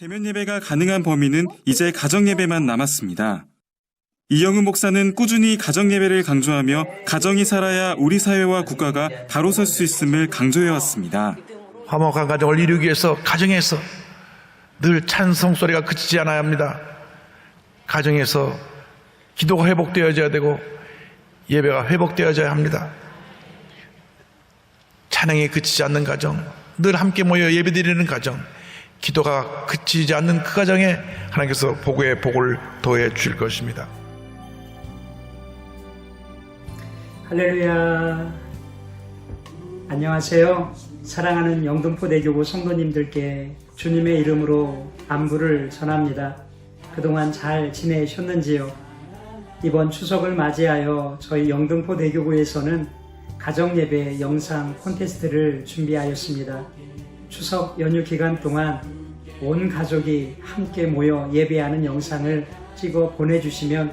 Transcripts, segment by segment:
대면 예배가 가능한 범위는 이제 가정 예배만 남았습니다. 이영훈 목사는 꾸준히 가정 예배를 강조하며 가정이 살아야 우리 사회와 국가가 바로 설 수 있음을 강조해 왔습니다. 화목한 가정을 이루기 위해서 가정에서 늘 찬송 소리가 그치지 않아야 합니다. 가정에서 기도가 회복되어져야 되고 예배가 회복되어져야 합니다. 찬양이 그치지 않는 가정, 늘 함께 모여 예배드리는 가정, 기도가 그치지 않는 그 가정에 하나님께서 복의 복을 더해 주실 것입니다. 할렐루야. 안녕하세요. 사랑하는 영등포 대교구 성도님들께 주님의 이름으로 안부를 전합니다. 그동안 잘 지내셨는지요? 이번 추석을 맞이하여 저희 영등포 대교구에서는 가정예배 영상 콘테스트를 준비하였습니다. 추석 연휴 기간 동안 온 가족이 함께 모여 예배하는 영상을 찍어 보내주시면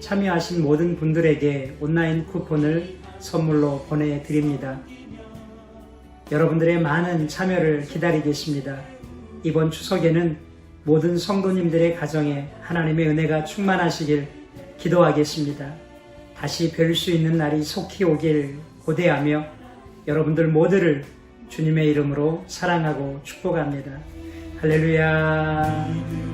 참여하신 모든 분들에게 온라인 쿠폰을 선물로 보내드립니다. 여러분들의 많은 참여를 기다리겠습니다. 이번 추석에는 모든 성도님들의 가정에 하나님의 은혜가 충만하시길 기도하겠습니다. 다시 뵐 수 있는 날이 속히 오길 고대하며 여러분들 모두를 주님의 이름으로 사랑하고 축복합니다. 할렐루야.